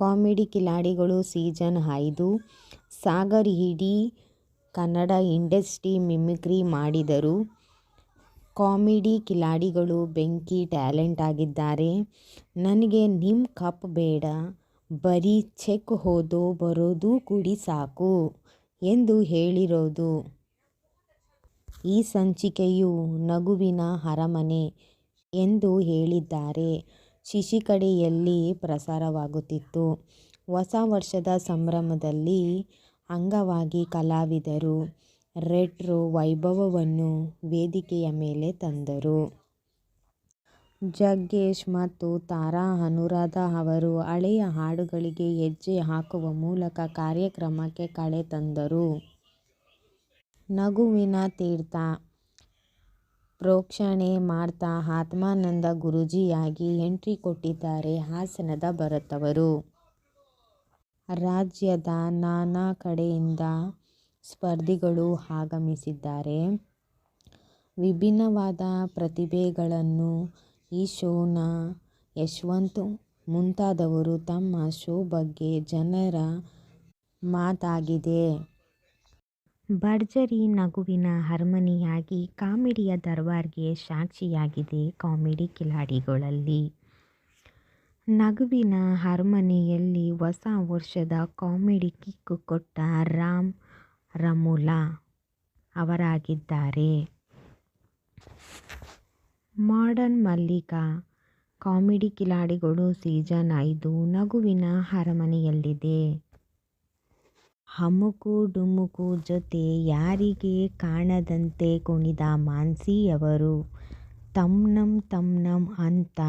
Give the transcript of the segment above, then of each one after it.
Comedy ಕಿಲಾಡಿಗಳು season ಐದು ಸಾಗರ್ ಇಡೀ ಕನ್ನಡ ಇಂಡಸ್ಟ್ರಿ ಮಿಮಿಕ್ರಿ ಮಾಡಿದರು. ಕಾಮಿಡಿ ಕಿಲಾಡಿಗಳು ಬೆಂಕಿ ಟ್ಯಾಲೆಂಟ್ ಆಗಿದ್ದಾರೆ. "ನನಗೆ ನಿಮ್ಮ ಕಪ್ ಬೇಡ, ಬರೀ ಚೆಕ್ ಹೋದೋ ಬರೋದು ಕೂಡಿ ಸಾಕು' ಎಂದು ಹೇಳಿರೋದು ಈ ಸಂಚಿಕೆಯು "ನಗುವಿನ ಅರಮನೆ' ಎಂದು ಹೇಳಿದ್ದಾರೆ. ಶೀರ್ಷಿಕೆಯಡಿ ಪ್ರಸಾರವಾಗುತ್ತಿತ್ತು. ಹೊಸ ವರ್ಷದ ಸಂಭ್ರಮದಲ್ಲಿ ಅಂಗವಾಗಿ ಕಲಾವಿದರು ರೆಟ್ರೋ ವೈಭವವನ್ನು ವೇದಿಕೆಯ ಮೇಲೆ ತಂದರು. ಜಗ್ಗೇಶ್ ಮತ್ತು ತಾರಾ ಅನುರಾಧ ಅವರು ಹಳೆಯ ಹಾಡುಗಳಿಗೆ ಹೆಜ್ಜೆ ಹಾಕುವ ಮೂಲಕ ಕಾರ್ಯಕ್ರಮಕ್ಕೆ ಕಳೆ ತಂದರು. "ನಗುವಿನ ತೀರ್ಥ' ಪ್ರೇಕ್ಷಣೆ ಮಾಡ್ತಾ ಆತ್ಮಾನಂದ ಗುರೂಜಿಯಾಗಿ ಎಂಟ್ರಿ ಕೊಟ್ಟಿದ್ದಾರೆ ಹಾಸನದ ಭರತವರು. ರಾಜ್ಯದ ನಾನಾ ಕಡೆಯಿಂದ ಸ್ಪರ್ಧಿಗಳು ಆಗಮಿಸಿದ್ದಾರೆ. ವಿಭಿನ್ನವಾದ ಪ್ರತಿಭೆಗಳನ್ನು ಈ ಶೋನ ಯಶವಂತ್ ಮುಂತಾದವರು ತಮ್ಮ ಶೋ ಬಗ್ಗೆ ಜನರ ಮಾತಾಗಿದೆ. ಭರ್ಜರಿ ನಗುವಿನ ಹರ್ಮನಿಯಾಗಿ ಕಾಮಿಡಿಯ ದರ್ಬಾರ್ಗೆ ಸಾಕ್ಷಿಯಾಗಿದೆ ಕಾಮಿಡಿ ಕಿಲಾಡಿಗಳಲ್ಲಿ. ನಗುವಿನ ಹರ್ಮನೆಯಲ್ಲಿ ಹೊಸ ವರ್ಷದ ಕಾಮಿಡಿ ಕಿಕ್ ಕೊಟ್ಟ ರಾಮ್ ರಮುಲಾ ಅವರಾಗಿದ್ದಾರೆ. ಮಾಡರ್ನ್ ಮಲ್ಲಿಕ ಕಾಮಿಡಿ ಕಿಲಾಡಿಗಳು ಸೀಸನ್ ಐದು ನಗುವಿನ ಅರಮನೆಯಲ್ಲಿದೆ. ಅಮುಕು ಡುಮುಕು ಜೊತೆ ಯಾರಿಗೆ ಕಾಣದಂತೆ ಕುಣಿದ ಮಾನ್ಸಿಯವರು ತಮ್ನಂ ತಮ್ನಂ ಅಂತ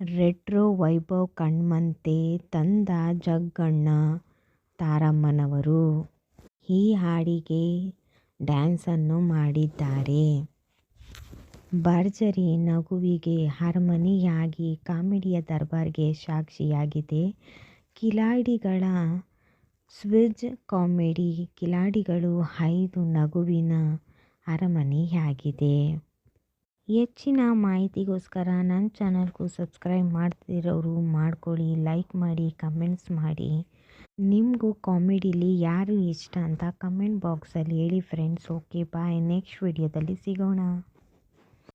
ರೆಟ್ರೋ ವೈಭವ್ ಕಣ್ಮಂತೆ ತಂದ ಜಗ್ಗಣ್ಣ ತಾರಮ್ಮನವರು ಈ ಹಾಡಿಗೆ ಡ್ಯಾನ್ಸನ್ನು ಮಾಡಿದ್ದಾರೆ. ಭರ್ಜರಿ ನಗುವಿಗೆ ಹಾರ್ಮನಿಯಾಗಿ ಕಾಮಿಡಿಯ ದರ್ಬಾರ್ಗೆ ಸಾಕ್ಷಿಯಾಗಿದೆ. ಕಿಲಾಡಿಗಳ ಸ್ಕ್ವಾಡ್ ಕಾಮಿಡಿ ಕಿಲಾಡಿಗಳು ಐದು ನಗುವಿನ ಅರಮನೆಯಾಗಿದೆ. ಹೆಚ್ಚಿನ ಮಾಹಿತಿಗೋಸ್ಕರ ನನ್ನ ಚಾನಲ್ಗೂ ಸಬ್ಸ್ಕ್ರೈಬ್ ಮಾಡ್ತಿರೋರು ಮಾಡ್ಕೊಳ್ಳಿ. ಲೈಕ್ ಮಾಡಿ, ಕಮೆಂಟ್ಸ್ ಮಾಡಿ. ನಿಮಗೂ ಕಾಮಿಡಿಲಿ ಯಾರು ಇಷ್ಟ ಅಂತ ಕಮೆಂಟ್ ಬಾಕ್ಸಲ್ಲಿ ಹೇಳಿ ಫ್ರೆಂಡ್ಸ್. ಓಕೆ ಬಾಯ್ ನೆಕ್ಸ್ಟ್ ವಿಡಿಯೋದಲ್ಲಿ ಸಿಗೋಣ.